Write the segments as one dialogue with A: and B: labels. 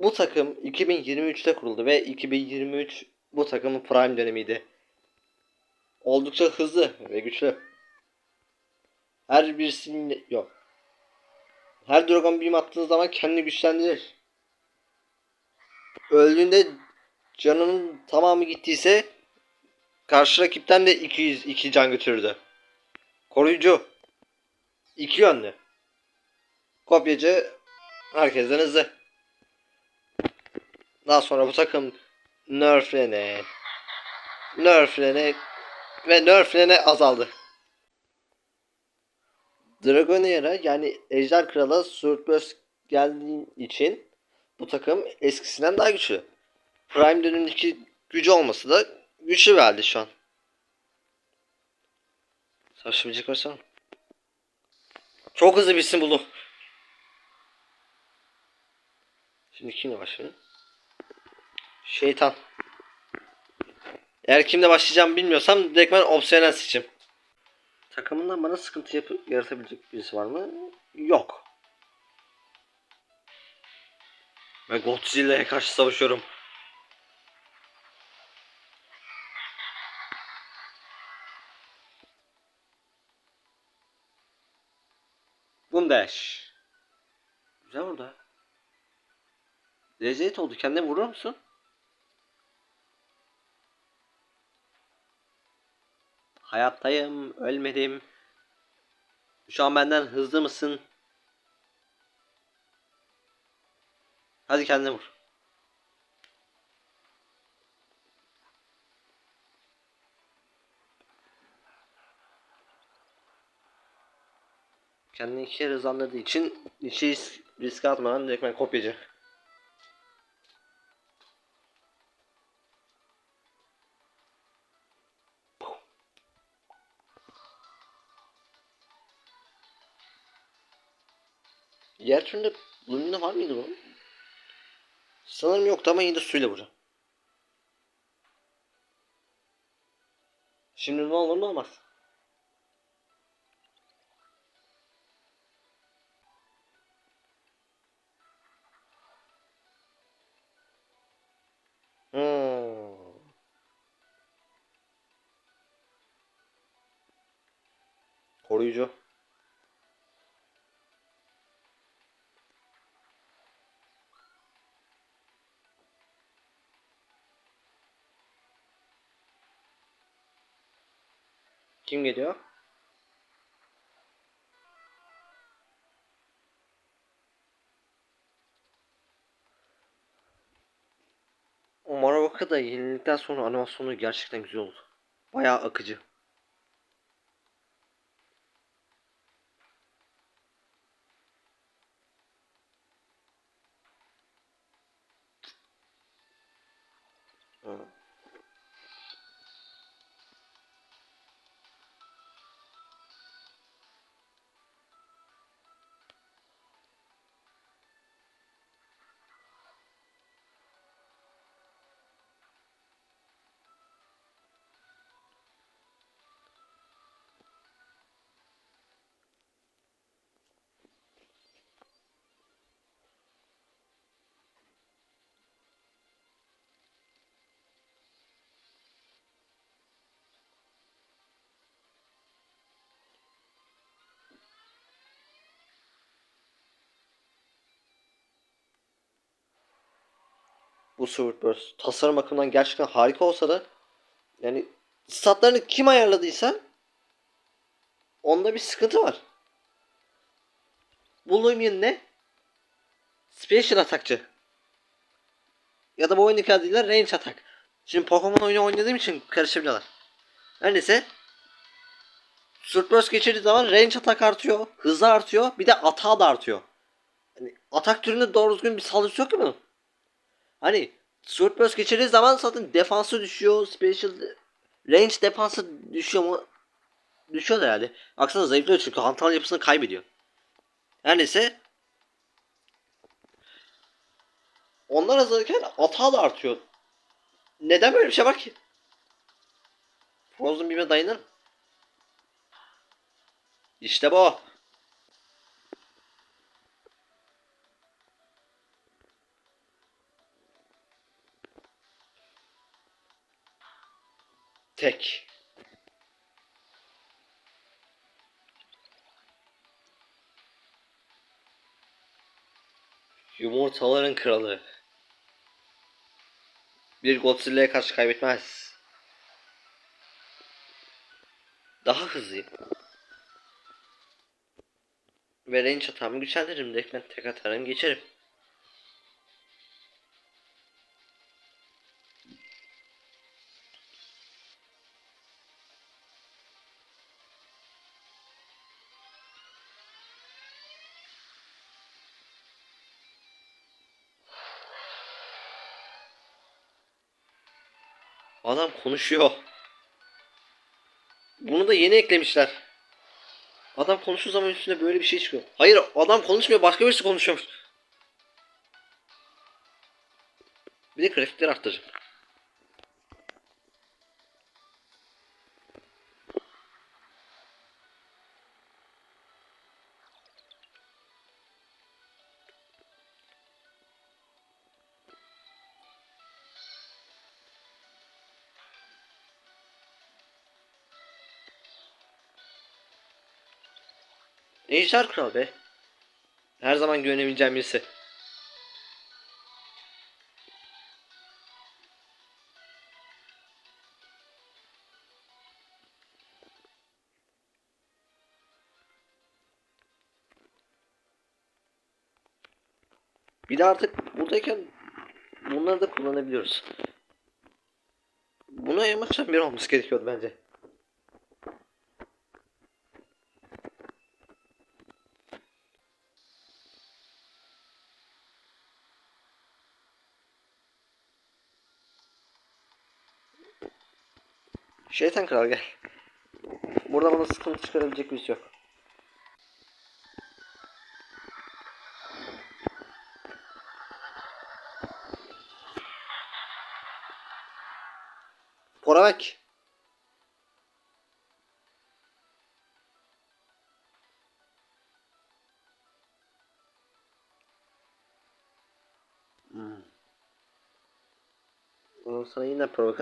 A: Bu takım 2023'te kuruldu ve 2023 bu takımın prime dönemiydi. Oldukça hızlı ve güçlü. Her birisinin yok. Her Dragon Beam attığınız zaman kendini güçlendirir. Öldüğünde canının tamamı gittiyse karşı rakipten de 202 can götürürdü. Koruyucu. İki yönlü. Kopyacı herkesten hızlı. Daha sonra bu takım nerflene, nerflene ve nerflene azaldı. Dragonair'a yani Ejder Kral'a Swordburst geldiği için bu takım eskisinden daha güçlü. Prime dönemindeki gücü olması da güçlü halde şu an. Savaşabilecek varsa. Çok hızlı bir isim buldu. Şimdi kimle başlayalım? Şeytan. Eğer kimle başlayacağımı bilmiyorsam direkt ben Obsidian seçeceğim. Takımından bana sıkıntı yapıp yaratabilecek birisi var mı? Yok. Ve Godzilla'ya karşı savaşıyorum. Bundash. Güzel orada. Lezzet oldu. Kendine vurur musun? Hayattayım. Ölmedim. Şu an benden hızlı mısın? Hadi kendine vur. Kendini iki kere hızlandırdığı için hiç risk, atmadan direkt ben kopyacı. Diğer türünde Lumina var mıydı bunun? Sanırım yoktu ama yine de suyla vuracağım. Şimdi ne olur ne olmaz. Hmm. Koruyucu. Kim geliyor? O Maravaka da yenildikten sonra animasyonu gerçekten güzel oldu. Bayağı akıcı. Bu Sword Burst tasarım bakımından gerçekten harika olsa da yani statlarını kim ayarladıysa onda bir sıkıntı var. Bu Lumion ne? Special atakçı. Ya da bu oyundaki adıyla range atak. Şimdi Pokemon oyunu oynadığım için karışabiliyorlar. Her neyse. Burst geçirdiği zaman range atak artıyor. Hızı artıyor. Bir de atağı da artıyor. Yani atak türünde doğru düzgün bir saldırısı yok ki bunun. Hani Sword Burst geçirdiği zaman zaten defansı düşüyor. Special range defansı düşüyor mu? Düşüyor herhalde. Aksana zayıflıyor çünkü hantal yapısını kaybediyor. Her neyse. Onlar azalırken atağı da artıyor. Neden böyle bir şey var ki? Frozen Beam'e dayanır? İşte bu. Tek. Yumurtaların kralı. Bir Godzilla'ya karşı kaybetmez. Daha hızlıyım. Ve range hatamı güçlendiririm. Direkt ben tek atarım geçerim. Adam konuşuyor. Bunu da yeni eklemişler. Adam konuştuğu zaman üstüne böyle bir şey çıkıyor. Hayır adam konuşmuyor başka birisi konuşuyor. Bir de grafikleri arttıracağım. Ejder Kral be. Her zaman güvenebileceğim birisi. Bir de artık buradayken bunları da kullanabiliyoruz. Buna en baştan bir olması gerekiyordu bence. Şeytan kral gel. Burada bana sıkıntı çıkarabilecek birisi yok. Pora bak. Hmm. Sonra yine provok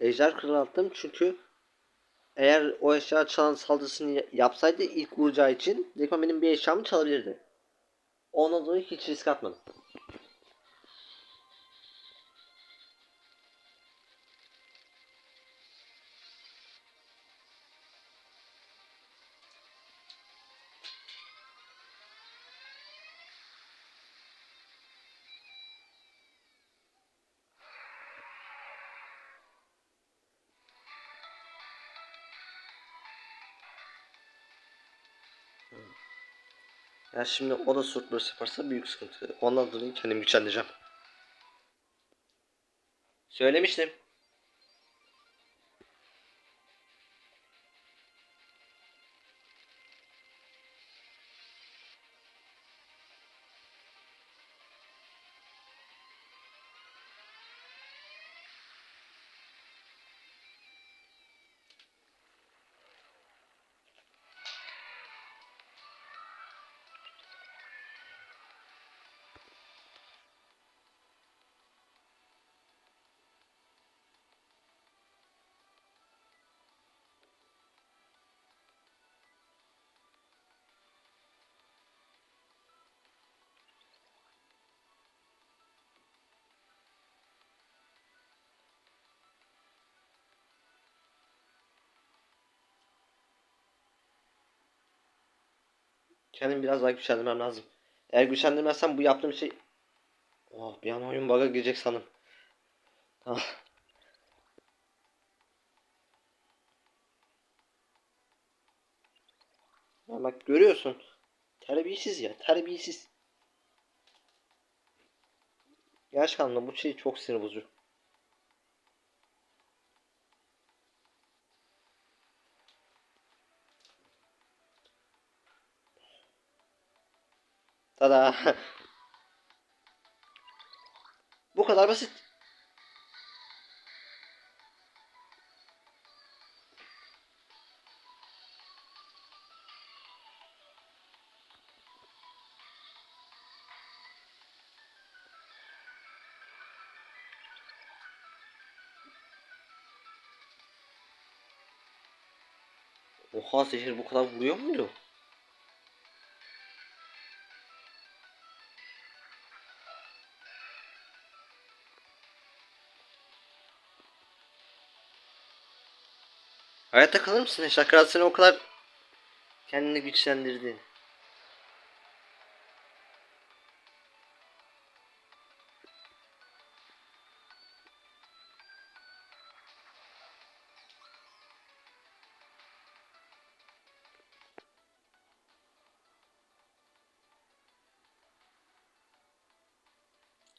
A: Ejder kralı çünkü eğer o eşya çalan saldırısını ya- yapsaydı ilk vuracağı için direkt benim bir eşyamı çalabilirdi. Ondan dolayı hiç risk atmadım. Ya şimdi o da surt burası yaparsa büyük sıkıntı. Ondan dolayı kendimi güçlendireceğim. Söylemiştim. Kendimi biraz daha güçlendirmem lazım. Eğer güçlendirmezsem bu yaptığım şey... Oh bir an oyun bug'a girecek sandım. Tamam. Ya bak görüyorsun. Terbiyesiz ya. Terbiyesiz. Gerçekten bu şey çok sinir bozucu. Tada. Bu kadar basit. Oha zehir bu kadar vuruyor muydu? Hayatta kalır mısın? Eşya seni o kadar kendini güçlendirdi.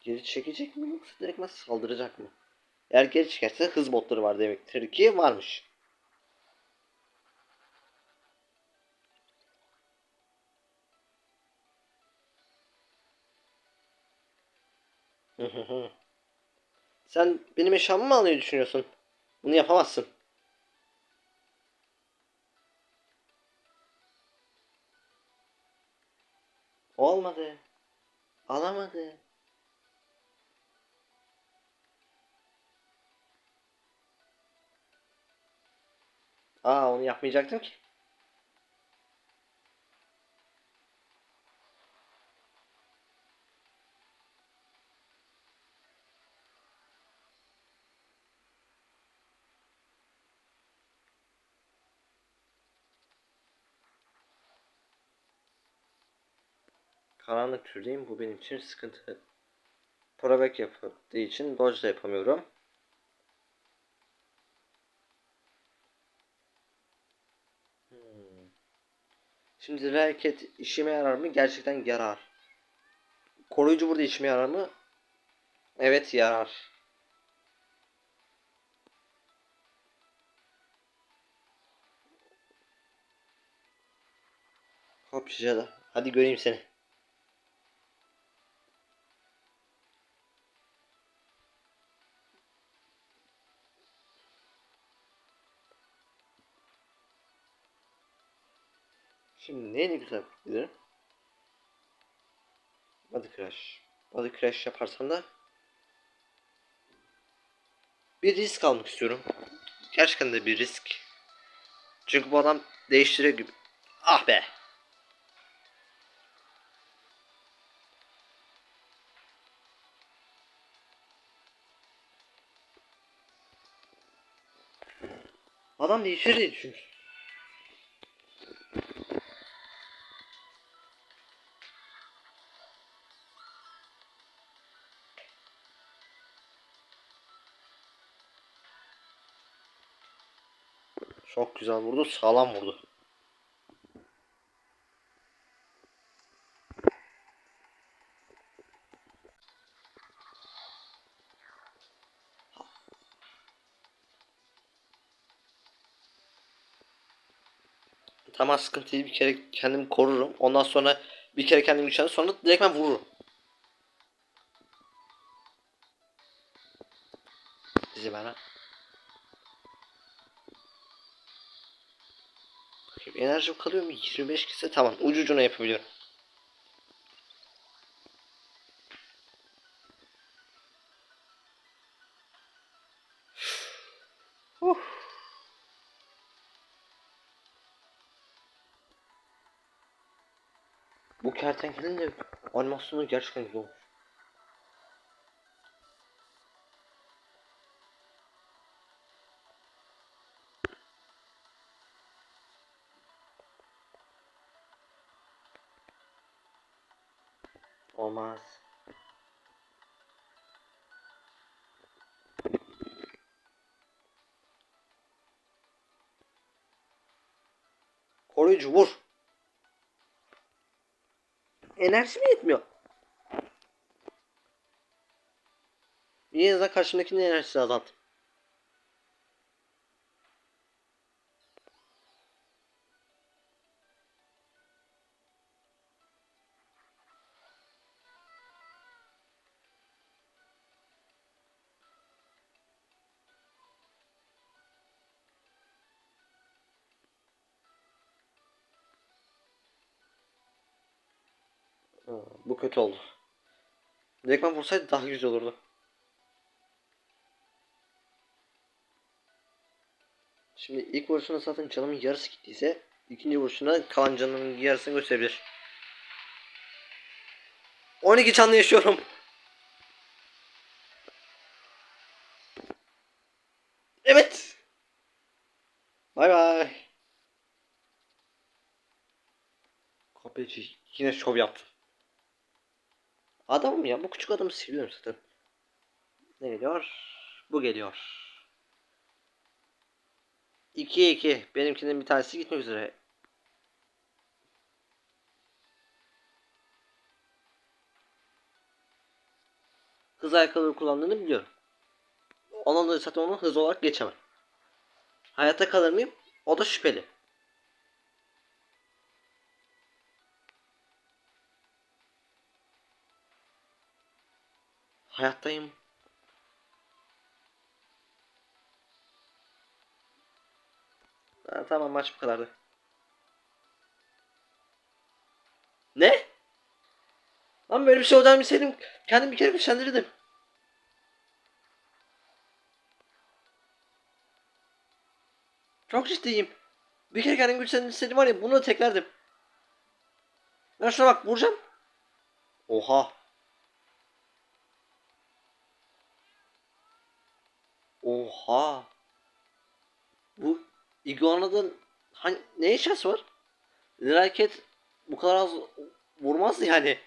A: Geri çekecek mi yoksa direktmen saldıracak mı? Eğer geri çekerse hız botları var demektir ki varmış. Sen benim eşyamı mı almayı düşünüyorsun? Bunu yapamazsın. Olmadı. Alamadı. Aa onu yapmayacaktım ki. Karanlık türdeyim. Bu benim için sıkıntı. Provek yapıldığı için dodge da yapamıyorum. Hmm. Şimdi hareket işime yarar mı? Gerçekten yarar. Koruyucu burada işime yarar mı? Evet yarar. Hop Jada. Hadi göreyim seni. Şimdi neyle güzel bilirim? Body Crash. Body Crash yaparsan da bir risk almak istiyorum. Gerçekten de bir risk. Çünkü bu adam değiştiriyor gibi. Ah be. Adam değişir diye düşünmüş. Çok güzel vurdu, sağlam vurdu. Tamam sıkıntı değil bir kere kendimi korurum. Ondan sonra bir kere kendimi güçlendir sonra direkt ben vururum. Enerjim kalıyor mu? 25 kese tamam ucucuna yapabiliyorum. Bu kertenkelenin de animasyonu gerçekten güzel olmuş. Vur. Enerji mi yetmiyor? Bir azından karşımdakinin enerjisi azalt. Ha, bu kötü oldu. Direktman vursaydı daha güzel olurdu. Şimdi ilk vuruşuna zaten canımın yarısı gittiyse ikinci vuruşuna kalan canımın yarısını gösterebilir. 12 canlı yaşıyorum. Evet. Bay bay. Kopyacı yine şov yaptı. Adamım ya bu küçük adamı seviyorum zaten. Ne geliyor? Bu geliyor. 2'ye 2. Benimkinin bir tanesi gitmek üzere. Hız ayakkabıları kullandığını biliyorum. Ondan da zaten onu hız olarak geçemem. Hayatta kalır mıyım? O da şüpheli. Hayattayım. Ha, tamam maç bu kadardı. Ne? Lan böyle bir şey olacağını bilseydim kendim bir kere güçlendirirdim. Çok ciddiyim. Bir kere kendim güçlendirseydim var ya bunu da teklerdim. Ben şuna bak vuracağım. Oha. Oha. Bu iguana'dan hani ne şansı var? Raket bu kadar az vurmazdı yani.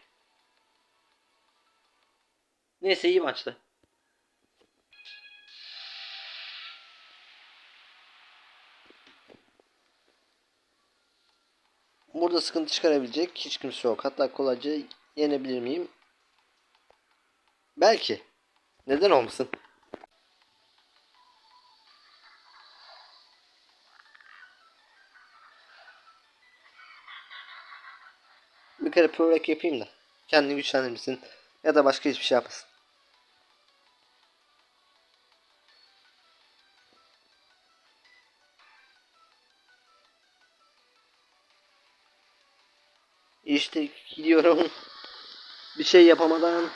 A: Neyse iyi maçtı. Burada sıkıntı çıkarabilecek hiç kimse yok. Hatta kolayca yenebilir miyim? Belki. Neden olmasın? Bir kere pörek yapayım da. Kendini güçlendirmesin. Ya da başka hiçbir şey yapmasın. İşte gidiyorum. Bir şey yapamadan.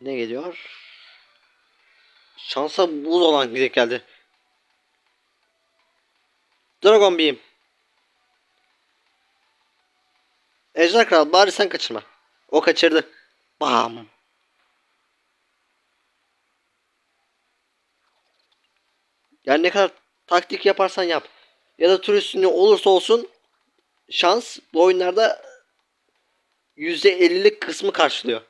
A: Ne geliyor? Şansa buz olan direkt geldi. Dragon Beam. Ejder Kral bari sen kaçırma. O kaçırdı. Bam. Yani ne kadar taktik yaparsan yap. Ya da tur üstünde olursa olsun şans bu oyunlarda %50'lik kısmı karşılıyor.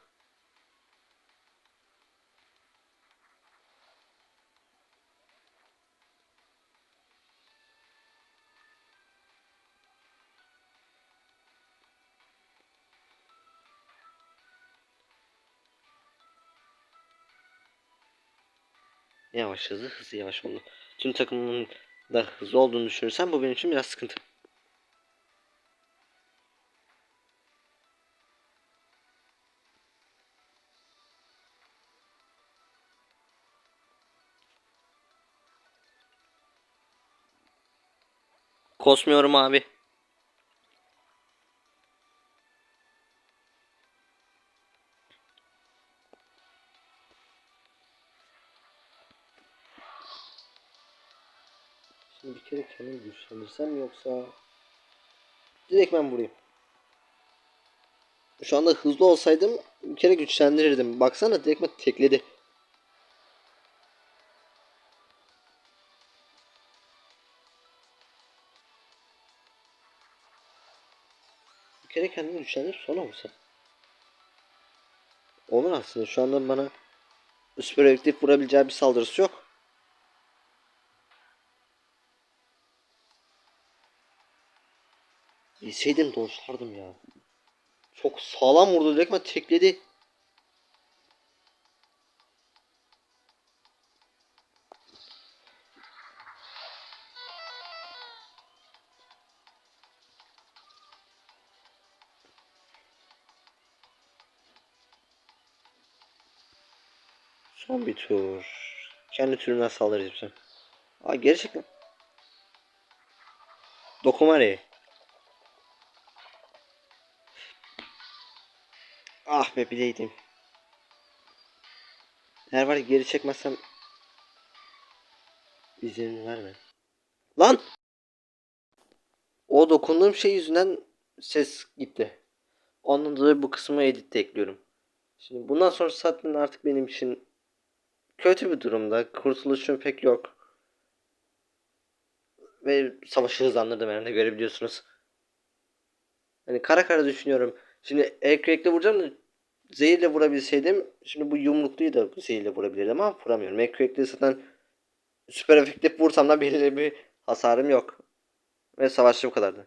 A: Yavaş hızlı hızlı yavaş oldu. Tüm takımın da hızlı olduğunu düşünürsem bu benim için biraz sıkıntı. Kosmuyorum abi. Kendimi güçlendirsem yoksa direkt ben vurayım. Şu anda hızlı olsaydım bir kere güçlendirirdim. Baksana direkt tekledi. Bir kere kendimi güçlendir sonra vursa. Olur aslında şu anda bana efektif vurabileceği bir saldırısı yok. Bilseydim doşlardım ya. Çok sağlam vurdu direkt ben tekledi. Son bir tur. Kendi türünden saldıracağım sen. Aa gerçekten. Dokumari. Ah be bileydim. Eğer var ya geri çekmezsem izin verme. Lan! O dokunduğum şey yüzünden ses gitti. Ondan dolayı bu kısmı editte ekliyorum. Şimdi bundan sonra zaten artık benim için kötü bir durumda. Kurtuluşum pek yok. Ve savaşı hızlandırdım herhalde görebiliyorsunuz. Hani kara kara düşünüyorum. Şimdi ekrekle vuracağım da zehirle vurabilseydim şimdi bu yumrukluyu da zehirle vurabilirdim ama vuramıyorum. Ekrekle zaten süper efektif vursam da belirli bir hasarım yok. Ve savaşçı bu kadardı.